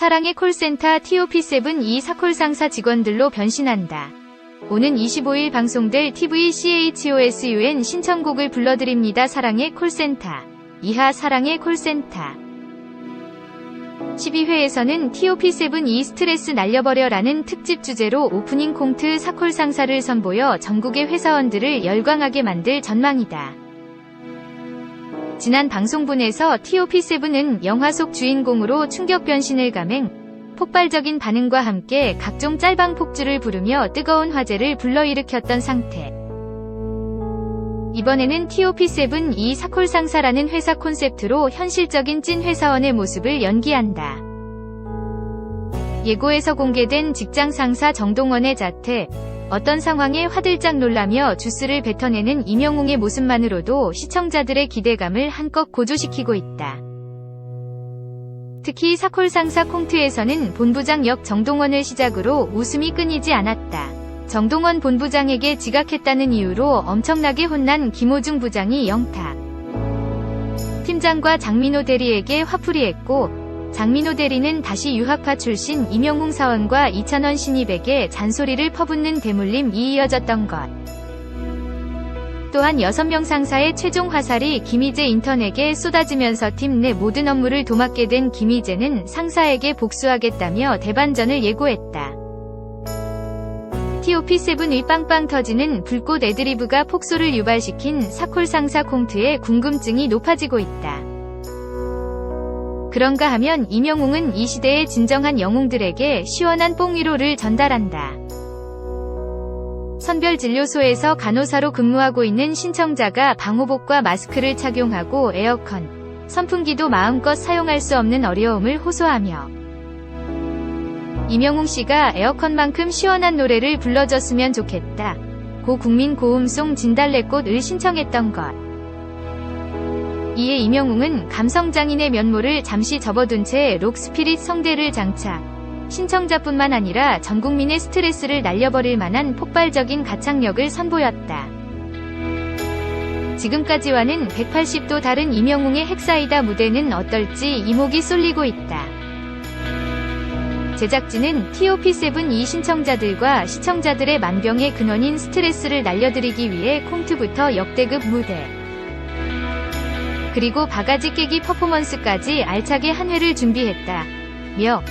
사랑의 콜센터 TOP7 이 사콜 상사 직원들로 변신한다. 오는 25일 방송될 TV CHOSUN 신청곡을 불러드립니다. 사랑의 콜센터. 이하 사랑의 콜센터. 12회에서는 TOP7 이 스트레스 날려버려라는 특집 주제로 오프닝 콩트 사콜 상사를 선보여 전국의 회사원들을 열광하게 만들 전망이다. 지난 방송분에서 TOP7은 영화 속 주인공으로 충격 변신을 감행, 폭발적인 반응과 함께 각종 짤방 폭주를 부르며 뜨거운 화제를 불러일으켰던 상태. 이번에는 TOP7 이 사콜 상사라는 회사 콘셉트로 현실적인 찐 회사원의 모습을 연기한다. 예고에서 공개된 직장 상사 정동원의 자태, 어떤 상황에 화들짝 놀라며 주스를 뱉어내는 임영웅의 모습만으로도 시청자들의 기대감을 한껏 고조시키고 있다. 특히 사콜 상사 콩트에서는 본부장 역 정동원을 시작으로 웃음이 끊이지 않았다. 정동원 본부장에게 지각했다는 이유로 엄청나게 혼난 김호중 부장이 영탁. 팀장과 장민호 대리에게 화풀이했고 장민호 대리는 다시 유학파 출신 임영웅 사원과 이찬원 신입에게 잔소리를 퍼붓는 대물림이 이어졌던 것. 또한 6명 상사의 최종 화살이 김희재 인턴에게 쏟아지면서 팀 내 모든 업무를 도맡게 된 김희재는 상사에게 복수하겠다며 대반전을 예고했다. TOP7의 빵빵 터지는 불꽃 애드리브가 폭소를 유발시킨 사콜 상사 콩트의 궁금증이 높아지고 있다. 그런가 하면 임영웅은 이 시대의 진정한 영웅들에게 시원한 뽕위로를 전달한다. 선별진료소에서 간호사로 근무하고 있는 신청자가 방호복과 마스크를 착용하고 에어컨, 선풍기도 마음껏 사용할 수 없는 어려움을 호소하며 임영웅 씨가 에어컨만큼 시원한 노래를 불러줬으면 좋겠다. 고 국민 고음송 진달래꽃을 신청했던 것. 이에 임영웅은 감성장인의 면모를 잠시 접어둔 채 록스피릿 성대를 장착. 신청자뿐만 아니라 전 국민의 스트레스를 날려버릴 만한 폭발적인 가창력을 선보였다. 지금까지와는 180도 다른 임영웅의 핵사이다 무대는 어떨지 이목이 쏠리고 있다. 제작진은 TOP7 이 신청자들과 시청자들의 만병의 근원인 스트레스를 날려드리기 위해 콩트부터 역대급 무대 그리고 바가지 깨기 퍼포먼스까지 알차게 한 회를 준비했다. 며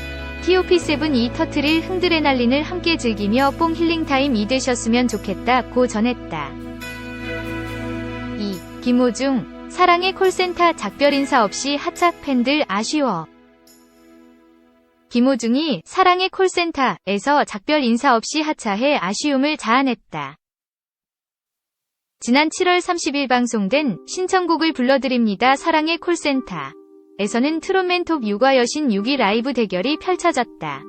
TOP7 이 터트릴 흥드레날린을 함께 즐기며 뽕 힐링타임 이 되셨으면 좋겠다 고 전했다. 2. 김호중 사랑의 콜센터 작별 인사 없이 하착 팬들 아쉬워. 김호중이 사랑의 콜센터에서 작별 인사 없이 하차해 아쉬움을 자아냈다. 지난 7월 30일 방송된 신청곡을 불러드립니다. 사랑의 콜센터. 에서는 트롯맨 톱 육아 여신 6위 라이브 대결이 펼쳐졌다.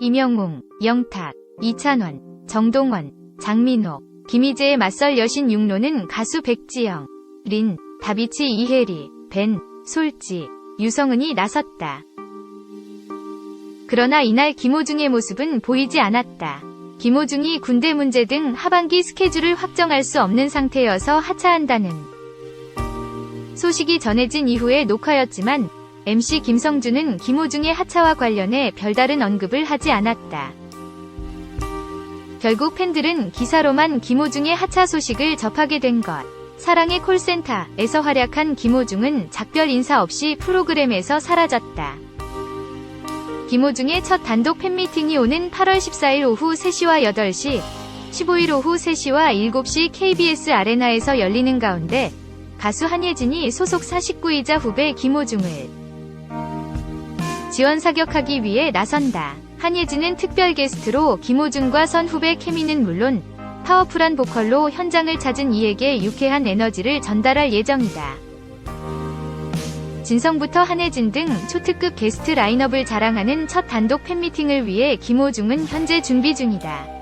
임영웅, 영탁, 이찬원, 정동원, 장민호, 김희재의 맞설 여신 육로는 가수 백지영, 린, 다비치 이혜리, 벤, 솔지, 유성은이 나섰다. 그러나 이날 김호중의 모습은 보이지 않았다. 김호중이 군대 문제 등 하반기 스케줄을 확정할 수 없는 상태여서 하차한다는 소식이 전해진 이후의 녹화였지만 MC 김성준은 김호중의 하차와 관련해 별다른 언급을 하지 않았다. 결국 팬들은 기사로만 김호중의 하차 소식을 접하게 된 것. 사랑의 콜센터에서 활약한 김호중은 작별 인사 없이 프로그램에서 사라졌다. 김호중의 첫 단독 팬미팅이 오는 8월 14일 오후 3시와 8시, 15일 오후 3시와 7시 KBS 아레나에서 열리는 가운데 가수 한예진이 소속 49이자 후배 김호중을 지원 사격하기 위해 나선다. 한예진은 특별 게스트로 김호중과 선 후배 케미는 물론 파워풀한 보컬로 현장을 찾은 이에게 유쾌한 에너지를 전달할 예정이다. 진성부터 한혜진 등 초특급 게스트 라인업을 자랑하는 첫 단독 팬미팅을 위해 김호중은 현재 준비 중이다.